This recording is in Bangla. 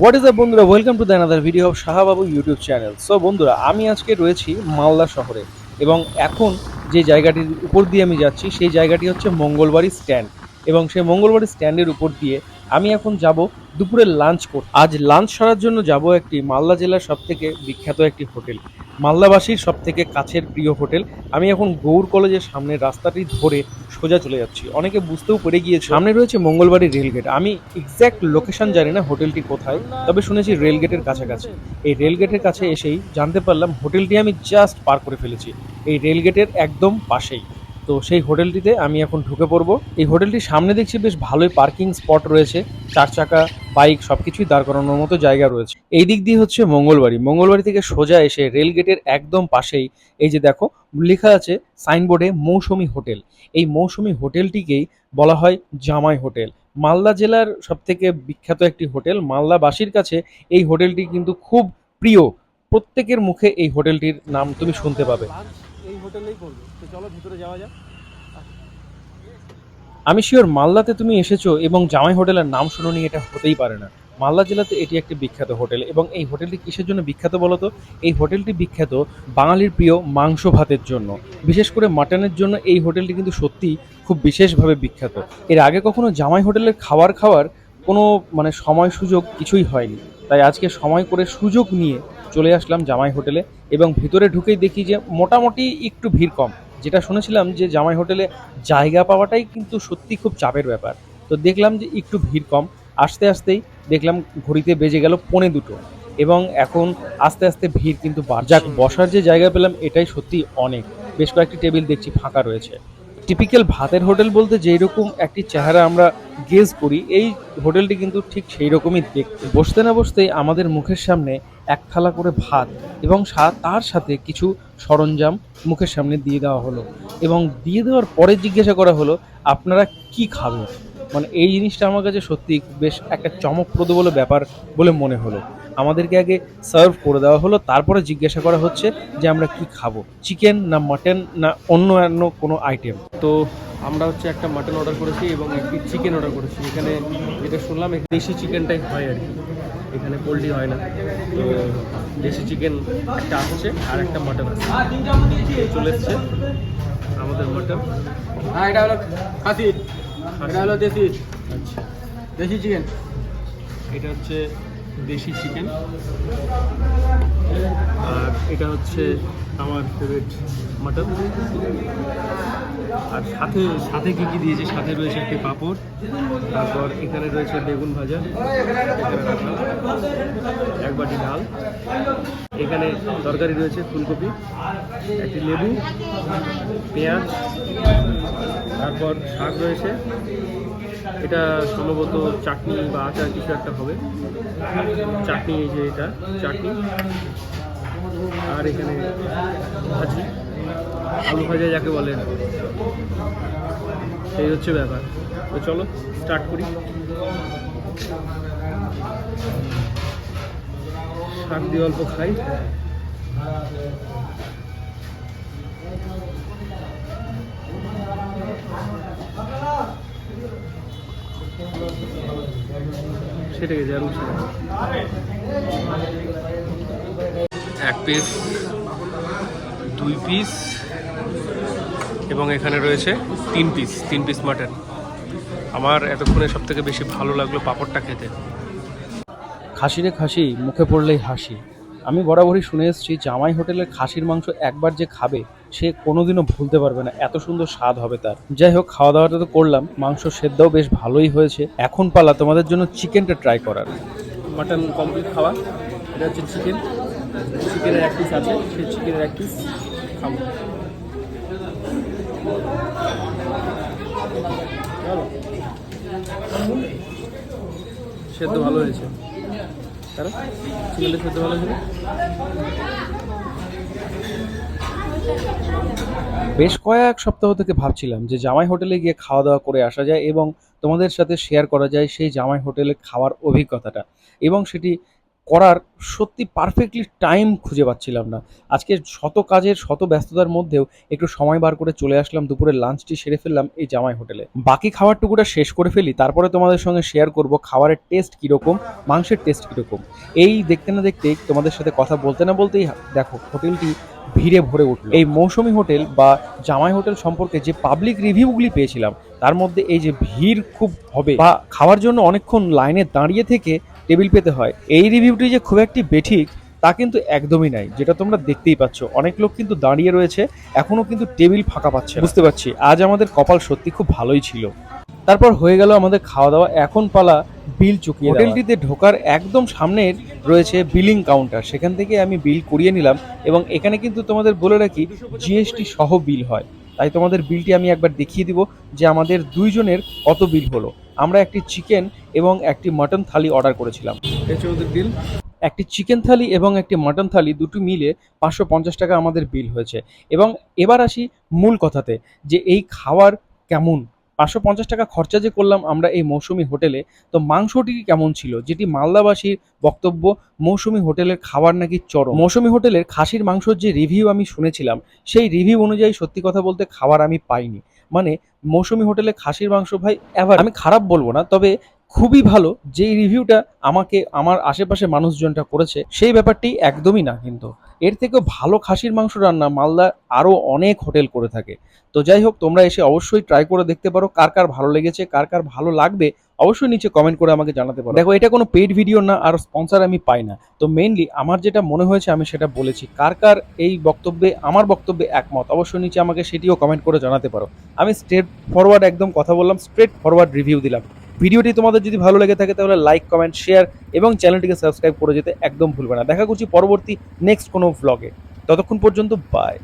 হোয়াট ইজ আ বন্ধুরা? Welcome to the another video of Shahababu YouTube channel so বন্ধুরা, আমি আজকে রয়েছি মালদা শহরে এবং এখন যে জায়গাটির উপর দিয়ে আমি যাচ্ছি, সেই জায়গাটি হচ্ছে মঙ্গলবাড়ি স্ট্যান্ড এবং সেই মঙ্গলবাড়ি স্ট্যান্ডের উপর দিয়ে আমি এখন যাব দুপুরের লাঞ্চ করতে। আজ লাঞ্চ সারার জন্য যাব একটি মালদা জেলার সব থেকে বিখ্যাত একটি হোটেল। মালদাবাসীর সব থেকে কাছের প্রিয় হোটেল। আমি এখন গৌড় কলেজের সামনে রাস্তাটি ধরে সোজা চলে যাচ্ছি। অনেকে বুঝতেও পেরে গিয়েছে। সামনে রয়েছে মঙ্গলবাড়ি রেলগেট। আমি এক্স্যাক্ট লোকেশন জানি না হোটেলটি কোথায়, তবে শুনেছি রেলগেটের কাছাকাছি। এই রেলগেটের কাছে এসেই জানতে পারলাম হোটেলটি আমি জাস্ট পার করে ফেলেছি। এই রেলগেটের একদম পাশেই। তো সেই হোটেলটিতে আমি এখন ঢুকে পড়ব। এই হোটেলটির সামনে দেখছি বেশ ভালোই পার্কিং স্পট রয়েছে। চার চাকা, বাইক সবকিছুই দাঁড় করানোর মতো জায়গা রয়েছে। এই দিক দিয়ে হচ্ছে মঙ্গলবাড়ি। মঙ্গলবাড়ি থেকে সোজা এসে রেলগেটের একদম পাশেই এই যে দেখো, লেখা আছে সাইনবোর্ডে মৌসুমি হোটেল। এই মৌসুমী হোটেলটিকেই বলা হয় জামাই হোটেল। মালদা জেলার সব থেকে বিখ্যাত একটি হোটেল। মালদাবাসীর কাছে এই হোটেলটি কিন্তু খুব প্রিয়। প্রত্যেকের মুখে এই হোটেলটির নাম তুমি শুনতে পাবে। হোটেলেই করবে। তো চলো, ভিতরে যাওয়া যাক। আমি শিওর মালদাতে তুমি এসেছ এবং জামাই হোটেলের নাম শুনোনি এটা হতেই পারে না। মালদা জেলাতে এটি একটি বিখ্যাত হোটেল এবং এই হোটেলটি কিসের জন্য বিখ্যাত বলতো এই হোটেলটি বিখ্যাত বাঙালির প্রিয় মাংস ভাতের জন্য। বিশেষ করে মাটনের জন্য এই হোটেলটি কিন্তু সত্যি খুব বিশেষভাবে বিখ্যাত। এর আগে কখনো জামাই হোটেলের খাবার খাওয়ার কোনো মানে সময় সুযোগ কিছুই হয়নি। তাই আজকে সময় করে সুযোগ নিয়ে চলে আসলাম জামাই হোটেলে। এবং ভিতরে ঢুকেই দেখি যে মোটামুটি একটু ভিড় কম। যেটা শুনেছিলাম যে জামাই হোটেলে জায়গা পাওয়াটাই কিন্তু সত্যি খুব চাপের ব্যাপার। তো দেখলাম যে একটু ভিড় কম। আস্তে আস্তেই দেখলাম ঘড়িতে বেজে গেল পৌনে দুটো এবং এখন আস্তে আস্তে ভিড় কিন্তু যাক, বসার যে জায়গা পেলাম এটাই সত্যি অনেক। বেশ কয়েকটি টেবিল দেখছি ফাঁকা রয়েছে। টিপিক্যাল ভাতের হোটেল বলতে যেই রকম একটি চেহারা আমরা গেজ করি, এই হোটেলটি কিন্তু ঠিক সেই রকমই দেখতে। বসতে না বসতেই আমাদের মুখের সামনে এক থালা করে ভাত এবং তার সাথে কিছু সরঞ্জাম মুখের সামনে দিয়ে দেওয়া হলো। এবং দিয়ে দেওয়ার পরে জিজ্ঞাসা করা হলো, আপনারা কি খাবেন? মানে এই জিনিসটা আমার কাছে সত্যি বেশ একটা চমকপ্রদ বলে ব্যাপার বলে মনে হলো। আমাদেরকে আগে সার্ভ করে দেওয়া হলো, তারপরে জিজ্ঞাসা করা হচ্ছে যে আমরা কি খাব, চিকেন না মাটন না অন্য অন্য কোনো আইটেম? তো আমরা হচ্ছে একটা মাটন অর্ডার করেছি এবং একটি চিকেন অর্ডার করেছি। এখানে যেটা শুনলাম দেশি চিকেনটাই হয় আর কি। এখানে পোলট্রি হয় না। তো দেশি চিকেন একটা আসছে আর একটা মটন আসছে। চলে এসছে আমাদের মটন। হ্যাঁ এটা হলো খাসি। এটা হলো দেশি। আচ্ছা। দেশি চিকেন। এটা হচ্ছে দেশি চিকেন। এটা হচ্ছে আমার ফেভারিট মাটন আর সাথে সাথে কি কি দিয়েছে? সাথে রয়েছে একটি পাঁপড়, তারপর এখানে রয়েছে বেগুন ভাজা। এক বাটি ডাল। এখানে তরকারি রয়েছে ফুলকপি, একটি লেবু, পেঁয়াজ, তারপর শাক রয়েছে। এটা সম্ভবত চাটনি বা আচার কিছু একটা হবে। চাটনি এই যে এটা, চাটনি। আর এখানে ভাজি, আলু ভাজা যাকে বলে। সেই হচ্ছে ব্যাপার। তো চলো স্টার্ট করি। শাক দিয়ে অল্প খাই। সেটা গেছে আর উঠছে না। এক পিস দুই পিস এবং এখানে রয়েছে তিন পিস তিন পিস মাটন আমার এতক্ষণে সব থেকে বেশি ভালো লাগল পাঁপড়টা খেতে। খাসিরে খাসি মুখে পড়লেই হাসি। আমি বরাবরই শুনে এসেছি জামাই হোটেলের খাসির মাংস একবার যে খাবে সে কোনোদিনও ভুলতে পারবে না এত সুন্দর স্বাদ হবে তার। যাই হোক খাওয়া দাওয়াটা তো করলাম মাংস সেদ্ধও বেশ ভালোই হয়েছে। এখন পালা তোমাদের জন্য চিকেনটা ট্রাই করার। মাটন কমপ্লিট খাওয়া এটা হচ্ছে চিকেন চিকেনের এক পিস আছে, সেই চিকেনের এক পিস খাব। সেদ্ধ ভালো হয়েছে। সেদ্ধ ভালো ছিল বেশ কয়েক সপ্তাহ থেকে ভাবছিলাম যে জামাই হোটেলে গিয়ে খাওয়া দাওয়া করে আসা যায় এবং তোমাদের সাথে শেয়ার করা যায় সেই জামাই হোটেলে খাওয়ার অভিজ্ঞতাটা। এবং সেটি করার সত্যি পারফেক্টলি টাইম খুঁজে পাচ্ছিলাম না। আজকে শত কাজের, শত ব্যস্ততার মধ্যেও একটু সময় বার করে চলে আসলাম দুপুরে লাঞ্চটি সেরে ফেললাম এই জামাই হোটেলে। বাকি খাবার টুকুটা শেষ করে ফেলি, তারপরে তোমাদের সঙ্গে শেয়ার করব খাবারের টেস্ট কীরকম, মাংসের টেস্ট কীরকম। এই দেখতে না দেখতেই তোমাদের সাথে কথা বলতে না বলতেই দেখো হোটেলটি ভিড়ে ভরে উঠল। এই মৌসুমি হোটেল বা জামাই হোটেল সম্পর্কে যে পাবলিক রিভিউগুলি পেয়েছিলাম, তার মধ্যে এই যে ভিড় খুব হবে বা খাওয়ার জন্য অনেকক্ষণ লাইনে দাঁড়িয়ে থেকে টেবিল পেতে হয়। এই রিভিউটি যে খুব একটি বেঠিক, তা কিন্তু একদমই নাই, যেটা তোমরা দেখতেই পাচ্ছ। অনেক লোক কিন্তু দাঁড়িয়ে রয়েছে এখনও কিন্তু টেবিল ফাঁকা পাচ্ছে বুঝতে পারছি, আজ আমাদের কপাল সত্যি খুব ভালোই ছিল। তারপর হয়ে গেল আমাদের খাওয়া দাওয়া এখন পালা বিল চুকিয়ে হোটেলটিতে ঢোকার একদম সামনের রয়েছে বিলিং কাউন্টার, সেখান থেকে আমি বিল করিয়ে নিলাম এবং এখানে কিন্তু তোমাদের বলে রাখি, জিএসটি সহ বিল হয়। তাই তোমাদের বিলটি আমি একবার দেখিয়ে দিব যে আমাদের দুইজনের কত বিল হলো। আমরা একটি চিকেন এবং একটি মাটন থালি অর্ডার করেছিলাম। ওদের বিল একটি চিকেন থালি এবং একটি মাটন থালি দুটো মিলে পাঁচশো পঞ্চাশ টাকা আমাদের বিল হয়েছে। এবং এবার আসি মূল কথাতে যে এই খাওয়ার কেমন পাঁচশো পঞ্চাশ টাকা খরচা যে করলাম আমরা এই মৌসুমি হোটেলে, তো মাংসটি কেমন ছিল? যেটি মালদাবাসীর বক্তব্য, মৌসুমি হোটেলের খাবার নাকি চরম? মৌসুমি হোটেলের খাসির মাংসর যে রিভিউ আমি শুনেছিলাম, সেই রিভিউ অনুযায়ী সত্যি কথা বলতে খাবার আমি পাইনি। মানে মৌসুমি হোটেলে খাসির মাংস ভাই এবার আমি খারাপ বলব না, তবে খুবই ভালো, যেই রিভিউটা আমাকে, আমার আশেপাশে মানুষজনটা করেছে, সেই ব্যাপারটি একদমই না কিন্তু। এর থেকেও ভালো খাসির মাংস রান্না মালদা আরও অনেক হোটেল করে থাকে। তো যাই হোক, তোমরা এসে অবশ্যই ট্রাই করে দেখতে পারো, কার কার ভালো লেগেছে, কার কার ভালো লাগবে, অবশ্যই নিচে কমেন্ট করে আমাকে জানাতে পারো। দেখো, এটা কোনো পেইড ভিডিও না, আর স্পন্সর আমি পাই না। তো মেইনলি আমার যেটা মনে হয়েছে, আমি সেটা বলেছি। কার কার এই বক্তব্যে, আমার বক্তব্যে একমত, অবশ্যই নিচে আমাকে সেটিও কমেন্ট করে জানাতে পারো। আমি স্ট্রেট ফরওয়ার্ড একদম কথা বললাম স্ট্রেট ফরওয়ার্ড রিভিউ দিলাম। ভিডিওটি তোমাদের যদি ভালো লেগে থাকে তাহলে লাইক কমেন্ট শেয়ার এবং চ্যানেলটিকে সাবস্ক্রাইব করে যেতে একদম ভুলবে না। দেখা করছি পরবর্তী নেক্সট কোনো ভ্লগে ততক্ষণ পর্যন্ত বাই